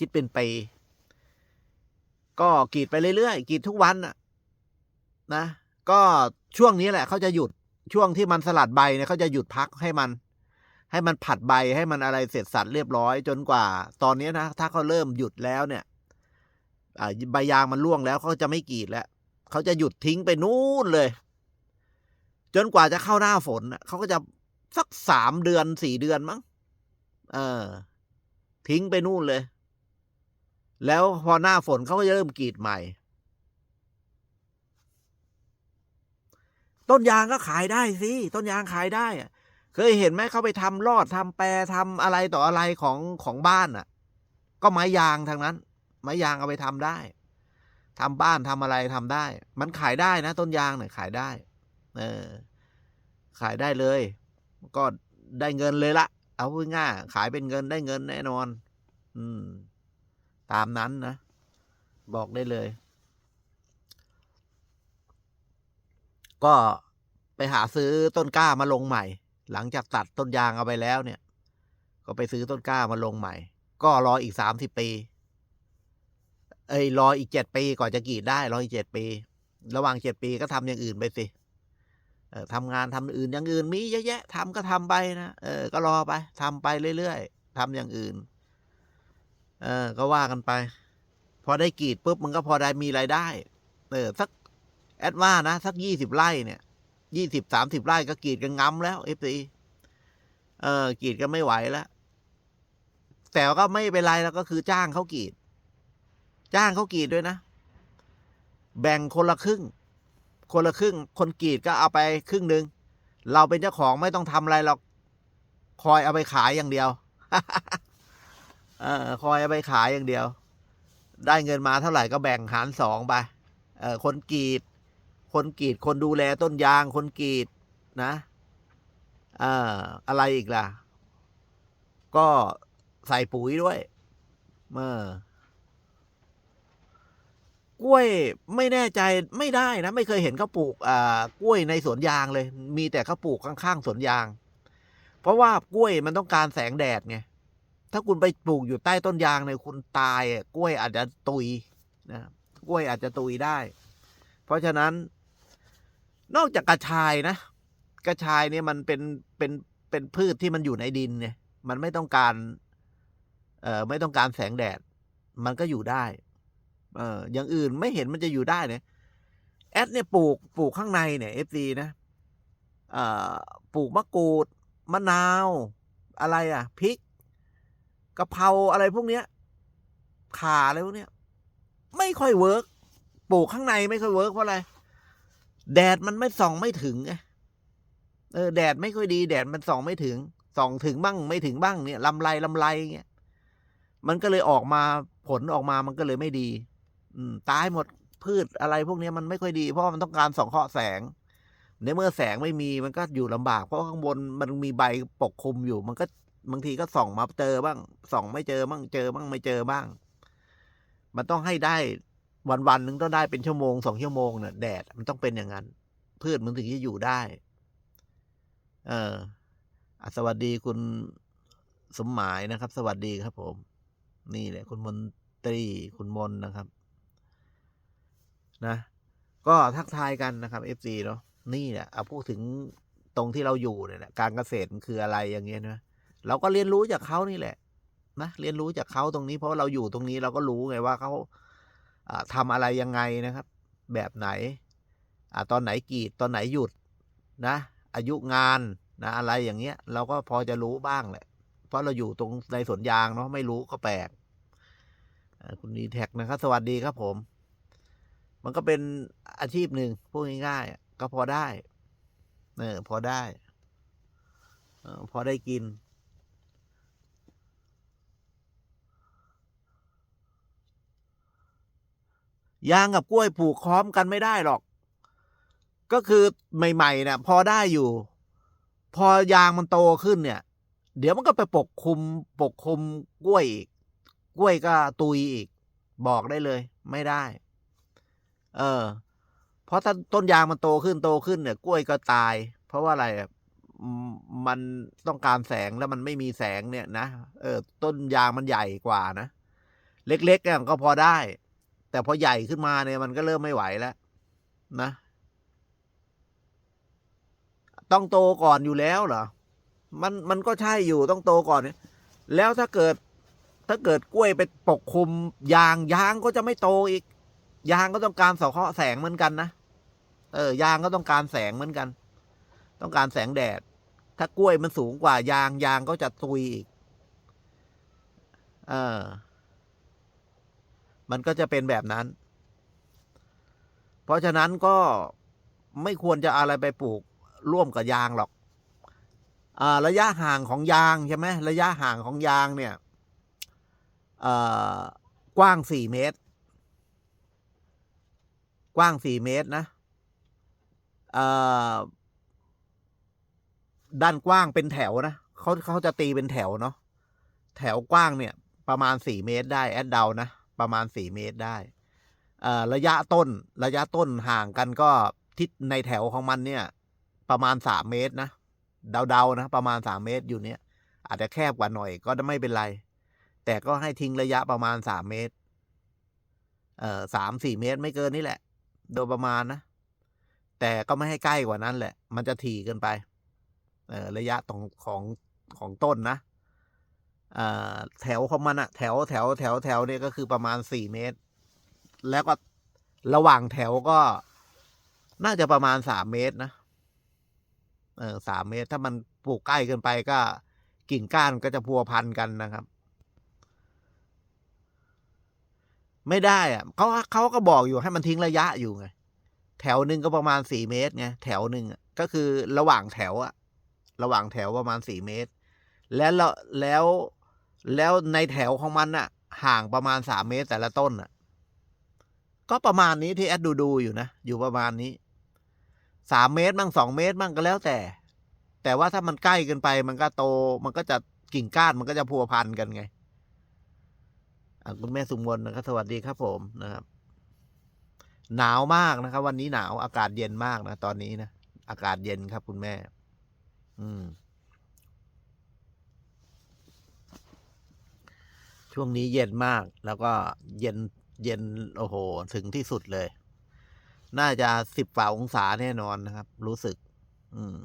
คิดเป็นปี ก็กรีดไปเรื่อยๆกรีดทุกวันน่ะนะ ก็ช่วงนี้แหละเขาจะหยุดช่วงที่มันสลัดใบเนี่ยเขาจะหยุดพักให้มัน ให้มันผัดใบให้มันอะไรเสร็จสัดเรียบร้อย จนกว่า ตอนนี้นะถ้าเขาเริ่มหยุดแล้วเนี่ยอ่าใบยางมันร่วงแล้วเขาจะไม่กรีดแล้วเขาจะหยุดทิ้งไปนู่นเลย จนกว่าจะเข้าหน้าฝนเขาก็จะสักสามเดือนสี่เดือนมั้งเออ ทิ้งไปนู่นเลย แล้วพอหน้าฝนเขาก็จะเริ่มกรีดใหม่ ต้นยางก็ขายได้สิต้นยางขายได้อะเคยเห็นไหมเขาไปทำรอดทำแปรทำอะไรต่ออะไรของของบ้านอะ ก็ไม้ยางทางนั้น ไม้ยางเอาไปทำได้ทำบ้านทำอะไรทำได้ มันขายได้นะ ต้นยางเนี่ยขายได้ เออ ขายได้เลย ก็ได้เงินเลยละเอาง่ายขายเป็นเงินได้เงินแน่นอน อืม ตามนั้นนะ บอกได้เลย ก็ไปหาซื้อต้นกล้ามาลงใหม่ หลังจากตัดต้นยางเอาไปแล้วเนี่ย ก็ไปซื้อต้นกล้ามาลงใหม่ ก็รออีกสามสิบปี เอ้ยรออีกเจ็ดปีก่อนจะกรีดได้รออีกเจ็ดปี ระหว่างเจ็ดปีก็ทำอย่างอื่นไปสิเออทำงานทำอื่นอย่างอื่นมีเยอะแยะทำก็ทำไปนะเออก็รอไปทำไปเรื่อยๆทำอย่างอื่น เออ ก็ว่ากันไป พอได้กรีดปุ๊บมันก็พอได้มีรายได้ เออสักแอดว่านะ สักยี่สิบไร่เนี่ยยี่สิบสามสิบไร่ก็กรีดกันงำแล้วเอฟซีเออกรีดกันไม่ไหวแล้ว แต่ก็ไม่เป็นไรแล้วก็คือจ้างเขากรีด จ้างเขากรีดด้วยนะ แบ่งคนละครึ่ง คนละครึ่ง คนกรีดก็เอาไปครึ่งหนึ่งเราเป็นเจ้าของไม่ต้องทำอะไรหรอก คอยเอาไปขายอย่างเดียว เออคอยเอาไปขายอย่างเดียว ได้เงินมาเท่าไหร่ก็แบ่งหารสองไปเออคนกรีด คนกรีดคนดูแลต้นยางคนกรีดนะเอ่ออะไรอีกล่ะ ก็ใส่ปุ๋ยด้วยเออกล้วยไม่แน่ใจไม่ได้นะไม่เคยเห็นเขาปลูกอ่ากล้วยในสวนยางเลย มีแต่เขาปลูกข้างๆสวนยาง เพราะว่ากล้วยมันต้องการแสงแดดไง ถ้าคุณไปปลูกอยู่ใต้ต้นยางเนี่ยคุณตายอะกล้วยอาจจะตุยนะกล้วยอาจจะตุยได้ เพราะฉะนั้น นอกจากกระชายนะ กระชายเนี่ยมันเป็นเป็นเป็นพืชที่มันอยู่ในดินเนี่ย มันไม่ต้องการ เอ่อไม่ต้องการแสงแดด มันก็อยู่ได้ เอ่ออย่างอื่นไม่เห็นมันจะอยู่ได้เนี่ยแอดเนี่ยปลูกปลูกข้างในเนี่ยเอฟซีนะเอ่อปลูกมะกรูดมะนาว อะไรอะพริก กะเพราอะไรพวกเนี้ยขาอะไรพวกเนี้ยไม่ค่อยเวิร์กปลูกข้างในไม่ค่อยเวิร์กเพราะอะไร แดดมันไม่ส่องไม่ถึงไงเออแดดไม่ค่อยดี แดดมันส่องไม่ถึงส่องถึงบ้างไม่ถึงบ้างเนี่ยลำไรลำไรเงี้ยมันก็เลยออกมาผลออกมามันก็เลยไม่ดี อืมตายหมดพืชอะไรพวกนี้มันไม่ค่อยดี เพราะมันต้องการส่องเคราะห์แสง ในเมื่อแสงไม่มีมันก็อยู่ลำบาก เพราะข้างบนมันมีใบปกคลุมอยู่ มันก็ บางทีก็ส่องมาเจอบ้าง ส่องไม่เจอบ้างเจอบ้างไม่เจอบ้าง มันต้องให้ได้วันวันๆหนึ่งต้องได้เป็นชั่วโมงสองชั่วโมงเนี่ยแดดมันต้องเป็นอย่างนั้น พืชมันถึงจะอยู่ได้ เออสวัสดีคุณสมหมายนะครับ สวัสดีครับผม นี่แหละ คุณมนตรีคุณมนนะครับ นะ ก็ทักทายกันนะครับ FC เนาะนี่แหละเอาพูดถึงตรงที่เราอยู่เนี่ยการเกษตรมันคืออะไรอย่างเงี้ยนะ เราก็เรียนรู้จากเขานี่แหละนะเรียนรู้จากเขาตรงนี้ เพราะเราอยู่ตรงนี้เราก็รู้ไงว่าเขาอ่าทำอะไรยังไงนะครับ แบบไหนอตอนไหนกีดตอนไหนหยุดนะ อายุงานนะอะไรอย่างเงี้ย เราก็พอจะรู้บ้างแหละ เพราะเราอยู่ตรงในสวนยางเนาะไม่รู้ก็แปลกคุณดีแท็กนะครับ สวัสดีครับผม มันก็เป็นอาชีพหนึ่งพูดง่ายๆก็พอได้เออพอได้ พอได้กิน ยางกับกล้วยปลูกพร้อมกันไม่ได้หรอก ก็คือใหม่ๆเนี่ยพอได้อยู่ พอยางมันโตขึ้นเนี่ย เดี๋ยวมันก็ไปปกคลุมปกคลุมกล้วยอีกกล้วยก็ตุยอีก บอกได้เลย ไม่ได้ เออ เพราะถ้าต้นยางมันโตขึ้นโตขึ้นเนี่ย กล้วยก็ตาย เพราะว่าอะไรมมันต้องการแสงแล้วมันไม่มีแสงเนี่ยนะเออ ต้นยางมันใหญ่กว่านะ เล็กๆเนี่ยก็พอได้ แต่พอใหญ่ขึ้นมาเนี่ยมันก็เริ่มไม่ไหวแล้วนะ ต้องโตก่อนอยู่แล้วเหรอ มันมันก็ใช่อยู่ต้องโตก่อนเนี่ยแล้วถ้าเกิดถ้าเกิดกล้วยไปปกคลุมยางยางก็จะไม่โตอีก ยางก็ต้องการสังเคราะห์แสงเหมือนกันนะเออยางก็ต้องการแสงเหมือนกัน ต้องการแสงแดด ถ้ากล้วยมันสูงกว่ายางยางก็จะตุยอีก เออ มันก็จะเป็นแบบนั้น เพราะฉะนั้นก็ไม่ควรจะอะไรไปปลูกร่วมกับยางหรอกอ่าระยะห่างของยางใช่ไหมระยะห่างของยางเนี่ยกว้างสี่เมตร กว้างสี่เมตรนะอ่อด้านกว้างเป็นแถวนะเขาเขาจะตีเป็นแถวเนาะแถวกว้างเนี่ย ประมาณสี่เมตรได้แอดเดานะ ประมาณสี่เมตรได้ระยะต้นระยะต้นห่างกันก็ทิศในแถวของมันเนี่ย ประมาณสามเมตรนะเดาๆนะ ประมาณสามเมตรอยู่เนี่ย อาจจะแคบกว่าหน่อยก็ไม่เป็นไร แต่ก็ให้ทิ้งระยะประมาณสามเมตรเอ่อสามสี่เมตรไม่เกินนี่แหละ โดยประมาณนะ แต่ก็ไม่ให้ใกล้กว่านั้นแหละ มันจะถี่เกินไป เออระยะตรงของของต้นนะ แถวของมันอะแถวแถวแถวแถวเนี่ยก็คือประมาณสี่เมตร แล้วก็ระหว่างแถวก็น่าจะประมาณสามเมตรนะเออสามเมตร ถ้ามันปลูกใกล้เกินไปก็กิ่งก้านก็จะพัวพันกันนะครับ ไม่ได้อะเขาเขาก็บอกอยู่ให้มันทิ้งระยะอยู่ไงแถวหนึ่งก็ประมาณสี่เมตรไงแถวหนึ่งก็คือระหว่างแถวอะระหว่างแถวประมาณสี่เมตร แล้วแล้ว แล้วในแถวของมันอะห่างประมาณสามเมตรแต่ละต้นอะก็ประมาณนี้ที่แอดดูดูอยู่นะ อยู่ประมาณนี้สามเมตรบ้างสองเมตรบ้างก็แล้วแต่ แต่ว่าถ้ามันใกล้เกินไป มันก็โต มันก็จะกิ่งก้านมันก็จะพัวพันกันไงคุณแม่สุมนนะครับสวัสดีครับผมนะครับ หนาวมากนะครับ วันนี้หนาวอากาศเย็นมากนะตอนนี้นะอากาศเย็นครับคุณแม่ อืม ช่วงนี้เย็นมากแล้วก็เย็นเย็นโอ้โห ถึงที่สุดเลย น่าจะสิบฝ่าองศาแน่นอนนะครับ รู้สึก อืม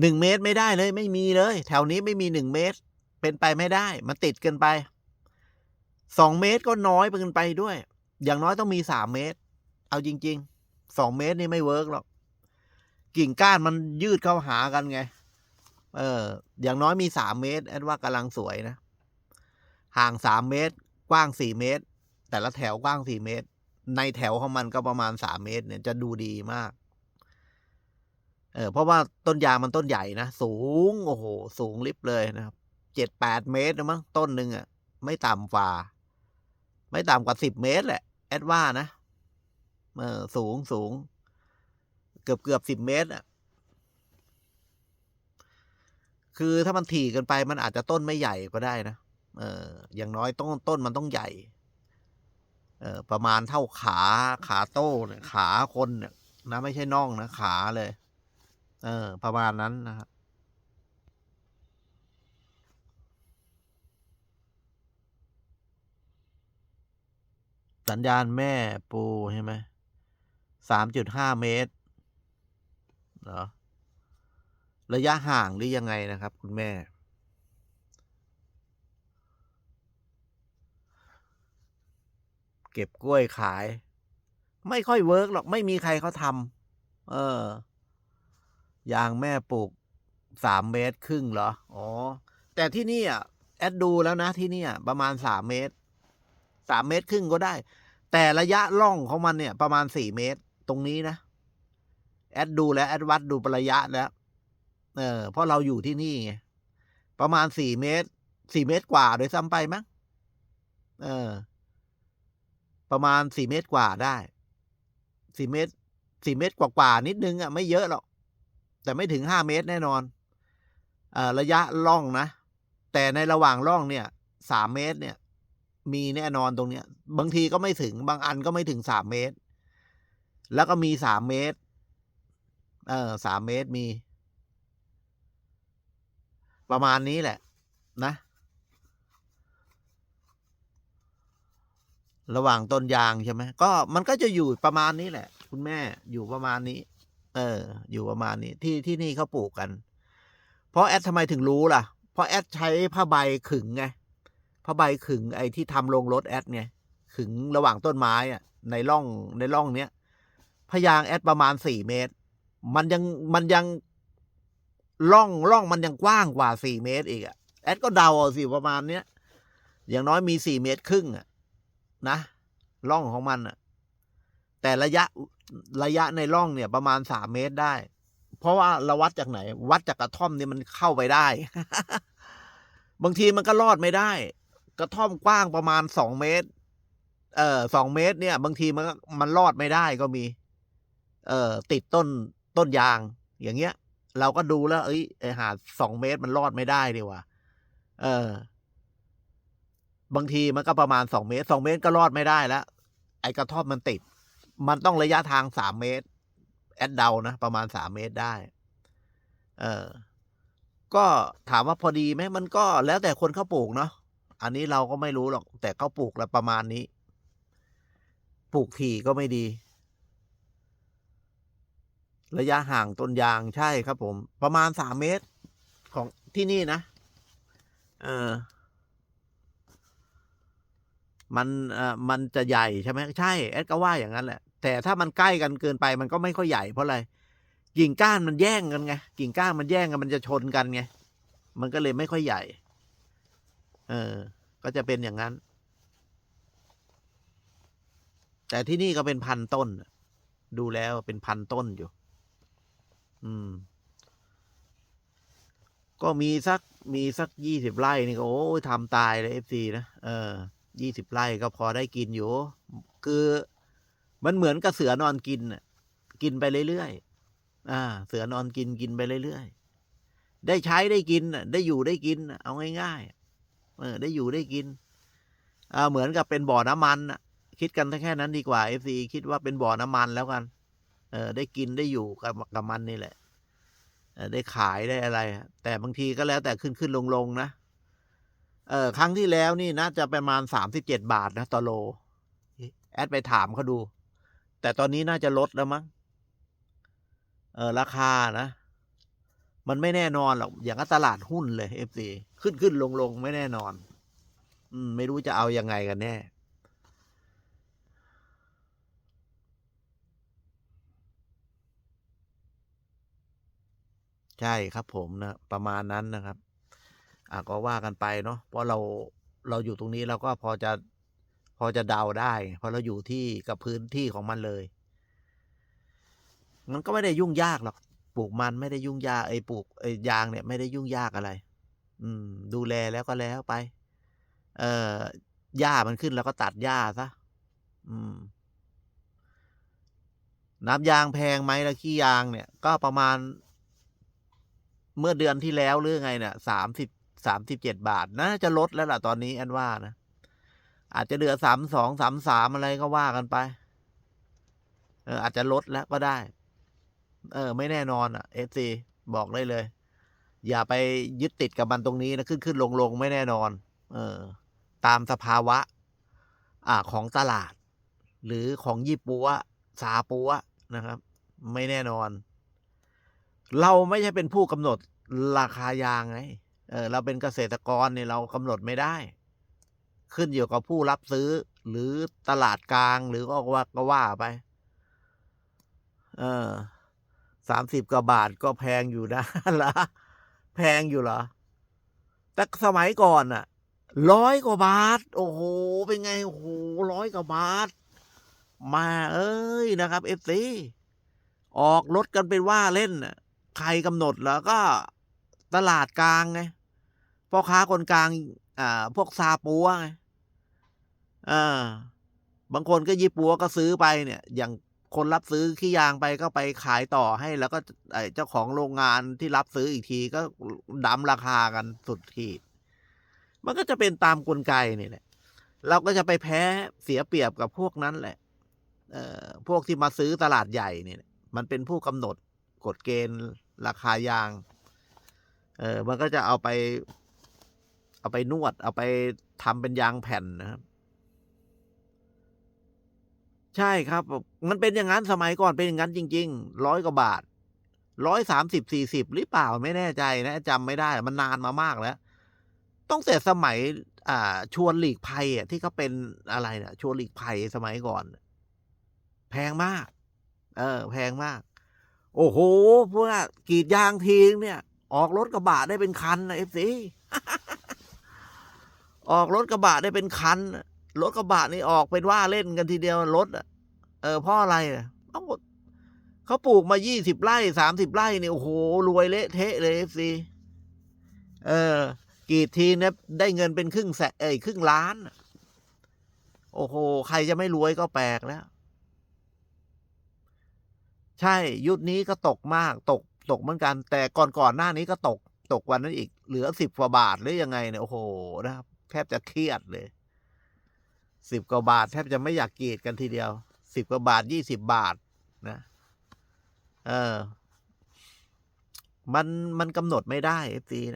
หนึ่งเมตรไม่ได้เลย ไม่มีเลย แถวนี้ไม่มีหนึ่งเมตร เป็นไปไม่ได้ มันติดเกินไปสองเมตรก็น้อยเกินไปด้วย อย่างน้อยต้องมีสามเมตร เอาจริงๆสองเมตรนี่ไม่เวิร์กหรอกกิ่งก้านมันยืดเข้าหากันไง เออ อย่างน้อยมีสามเมตรแอดว่ากำลังสวยนะ ห่างสามเมตร กว้างสี่เมตร แต่ละแถวกว้างสี่เมตร ในแถวของมันก็ประมาณสามเมตร เนี่ยจะดูดีมาก เออเพราะว่าต้นยางมันต้นใหญ่นะ สูง โอ้โห สูงลิบเลยนะครับเจ็ดแปดเมตรนะมั้งต้นหนึ่งอะ ไม่ต่ำกว่า ไม่ต่ำกว่าสิบเมตรแหละ แอดว่านะเออสูงสูง เกือบเกือบสิบเมตรอะ คือถ้ามันถี่เกินไปมันอาจจะต้นไม่ใหญ่ก็ได้นะเอออย่างน้อยต้นต้นมันต้องใหญ่เออประมาณเท่าขาขาโต้เนี่ยขาคนเนี่ยนะไม่ใช่น่องนะขาเลย เออ ประมาณนั้นนะครับสัญญาณแม่ปูใช่ไหมสามจุดห้าเมตรเหรอ ระยะห่างหรือยังไงนะครับ คุณแม่ เก็บกล้วยขาย ไม่ค่อยเวิร์กหรอกไม่มีใครเขาทำเออยางแม่ปลูกสามเมตรครึ่งเหรอ อ๋อ แต่ที่นี่อะแอดดูแล้วนะที่นี่อะประมาณสามเมตรสามเมตรครึ่งก็ได้ แต่ระยะล่องของมันเนี่ย ประมาณสี่เมตร ตรงนี้นะ แอดดูแล้ว แอดวัดดูระยะแล้ว เออเพราะเราอยู่ที่นี่ไงประมาณสี่เมตรสี่เมตรกว่าโดยซ้ำไปมั้งเออ ประมาณสี่เมตรกว่าได้สี่เมตรสี่เมตรกว่าๆนิดนึงอะไม่เยอะหรอกแต่ไม่ถึงห้าเมตรแน่นอนเออระยะล่องนะ แต่ในระหว่างล่องเนี่ยสามเมตรเนี่ย มีแน่นอนตรงเนี้ย บางทีก็ไม่ถึงบางอันก็ไม่ถึงสามเมตร แล้วก็มีสามเมตร เออสามเมตรมี ประมาณนี้แหละนะ ระหว่างต้นยางใช่ไหมก็มันก็จะอยู่ประมาณนี้แหละ คุณแม่อยู่ประมาณนี้ เออ อยู่ประมาณนี้ ที่ที่นี่เขาปลูกกัน เพราะแอดทำไมถึงรู้ล่ะ เพราะแอดใช้ผ้าใบขึงไงผ้าใบขึงไอ้ที่ทำลงรถแอดไงขึงระหว่างต้นไม้อะในร่องในร่องเนี้ยพยางแอดประมาณสี่เมตร มันยังมันยัง ร่องร่องมันยังกว้างกว่าสี่เมตรอีกอะแอดก็เดาเอาสิประมาณเนี้ยอย่างน้อยมีสี่เมตรครึ่งอะนะร่องของมันอะแต่ระยะระยะในร่องเนี่ย ประมาณสามเมตรได้ เพราะว่าเราวัดจากไหน วัดจากกระท่อมนี่มันเข้าไปได้ บางทีมันก็รอดไม่ได้ กระท่อมกว้างประมาณสองเมตร เอ่อสองเมตร เนี่ย บางทีมันก็มันรอดไม่ได้ก็มี เอ่อติดต้นต้นยาง อย่างเงี้ย เราก็ดูแล้ว เอ้ยไอหาดสองเมตรมันรอดไม่ได้ดีว่ะเออ บางทีมันก็ประมาณสองเมตรสองเมตรก็รอดไม่ได้แล้วไอกระท่อมมันติด มันต้องระยะทางสามเมตร แอดเดานะ ประมาณสามเมตรได้ เออ ก็ถามว่าพอดีไหมมันก็แล้วแต่คนเขาปลูกเนาะอันนี้เราก็ไม่รู้หรอก แต่เขาปลูกแล้วประมาณนี้ ปลูกถี่ก็ไม่ดี ระยะห่างต้นยางใช่ครับผม ประมาณสามเมตร ของที่นี่นะ เออมันเอ่อมันจะใหญ่ใช่ไหมใช่แอดก็ว่าอย่างนั้นแหละ แต่ถ้ามันใกล้กันเกินไปมันก็ไม่ค่อยใหญ่เพราะอะไรกิ่งก้านมันแย่งกันไงกิ่งก้านมันแย่งกันมันจะชนกันไงมันก็เลยไม่ค่อยใหญ่ เออ ก็จะเป็นอย่างนั้น แต่ที่นี่ก็เป็นพันต้น ดูแล้วเป็นพันต้นอยู่ อืม ก็มีสักมีสักยี่สิบไร่นี่ก็โอ้ยทำตายเลยเอฟซีนะเออยี่สิบไร่ก็พอได้กินอยู่ คือมันเหมือนกับเสือนอนกินกินไปเรื่อยๆอ่า เสือนอนกินกินไปเรื่อยๆได้ใช้ได้กินได้อยู่ได้กิน เอาง่ายๆเออ ได้อยู่ได้กินอ่าเหมือนกับเป็นบ่อน้ำมันคิดกันแค่นั้นดีกว่าเอฟซีคิดว่าเป็นบ่อน้ำมันแล้วกัน เออได้กินได้อยู่กับกับมันนี่แหละเออได้ขายได้อะไร แต่บางทีก็แล้วแต่ขึ้นขึ้นลงลงนะเออครั้งที่แล้วนี่นะจะประมาณสามสิบเจ็ดบาทนะต่อโล แอดไปถามเขาดู แต่ตอนนี้น่าจะลดแล้วมั้งเออราคานะ มันไม่แน่นอนหรอกอย่างกับตลาดหุ้นเลยเอฟซีขึ้นขึ้นลงลงไม่แน่นอน อืม ไม่รู้จะเอายังไงกันแน่ ใช่ครับผมนะประมาณนั้นนะครับ อะก็ว่ากันไปเนาะเพราะเราเราอยู่ตรงนี้เราก็พอจะพอจะเดาได้ เพราะเราอยู่ที่กับพื้นที่ของมันเลย มันก็ไม่ได้ยุ่งยากหรอกปลูกมันไม่ได้ยุ่งยากไอ้ปลูกไอ้ยางเนี่ยไม่ได้ยุ่งยากอะไร อืม ดูแลแล้วก็แล้วไป เอ่อหญ้ามันขึ้นแล้วก็ตัดหญ้าซะอืม น้ำยางแพงไหมละขี้ยางเนี่ย ก็ประมาณ เมื่อเดือนที่แล้วหรือไงเนี่ยสามสิบสามสิบเจ็ดบาทนะจะลดแล้วล่ะตอนนี้อันว่านะ อาจจะเดือสามสองสามสามอะไรก็ว่ากันไป เอออาจจะลดแล้วก็ได้ เออ ไม่แน่นอนอะเอฟซีบอกได้เลย อย่าไปยึดติดกับมันตรงนี้นะขึ้นขึ้นลงลงไม่แน่นอน เออ ตามสภาวะ อ่าของตลาด หรือของยี่ปัวซาปัวนะครับ ไม่แน่นอน เราไม่ใช่เป็นผู้กำหนดราคายางไงเออเราเป็นเกษตรกรเนี่ยเรากำหนดไม่ได้ ขึ้นอยู่กับผู้รับซื้อ หรือตลาดกลางหรือก็ว่าก็ว่าไป เออสามสิบกว่าบาทก็แพงอยู่นะละแพงอยู่เหรอ แต่สมัยก่อนอะร้อยกว่าบาท โอ้โห เป็นไง โอ้โหร้อยกว่าบาท มาเอ้ยนะครับเอฟซีออกรถกันเป็นว่าเล่นน่ะ ใครกำหนดแล้วก็ตลาดกลางไงพ่อค้าคนกลางอ่าพวกซาปัวไงอ่าบางคนก็ยี่ปัวก็ซื้อไปเนี่ย อย่างคนรับซื้อขี้ยางไปก็ไปขายต่อให้ แล้วก็ไอ้เจ้าของโรงงานที่รับซื้ออีกทีก็ดำราคากันสุดขีด มันก็จะเป็นตามกลไกนี่แหละ เราก็จะไปแพ้เสียเปรียบกับพวกนั้นแหละ เอ่อพวกที่มาซื้อตลาดใหญ่เนี่ย มันเป็นผู้กำหนดกฎเกณฑ์ ราคายาง เออมันก็จะเอาไป เอาไปนวด เอาไปทำเป็นยางแผ่นนะครับ ใช่ครับ มันเป็นอย่างนั้นสมัยก่อนเป็นอย่างนั้นจริงๆร้อยกว่าบาทร้อยสามสิบสี่สิบหรือเปล่าไม่แน่ใจนะจำไม่ได้ มันนานมามากแล้ว ต้องแต่สมัย อ่า ชวนหลีกภัยอะที่เขาเป็นอะไรเนี่ยชวนหลีกภัยสมัยก่อน แพงมาก เออ แพงมาก โอ้โหพวกกรีดยางทีงเนี่ย ออกรถกระบะได้เป็นคันนะเอฟซีออกรถกระบะได้เป็นคันรถกระบะนี่ออกเป็นว่าเล่นกันทีเดียวรถเออเพราะอะไระเอ้าเขาปลูกมายี่สิบไร่สามสิบไร่เนี่ยโอ้โห รวยเละเทะเลยเอฟซีเออ กีดทีเนี่ยได้เงินเป็นครึ่งแสนเอ้ยครึ่งล้าน โอ้โห ใครจะไม่รวยก็แปลกแล้ว ใช่ยุคนี้ก็ตกมากตกตกเหมือนกัน แต่ก่อนก่อนหน้านี้ก็ตกตกวันนั้นอีก เหลือสิบกว่าบาทหรือยังไงเนี่ยโอ้โหนะครับแทบจะเครียดเลยสิบกว่าบาทแทบจะไม่อยากกรีดกันทีเดียวสิบกว่าบาทยี่สิบบาทนะ เออ มันมันกำหนดไม่ได้เอฟซีนะ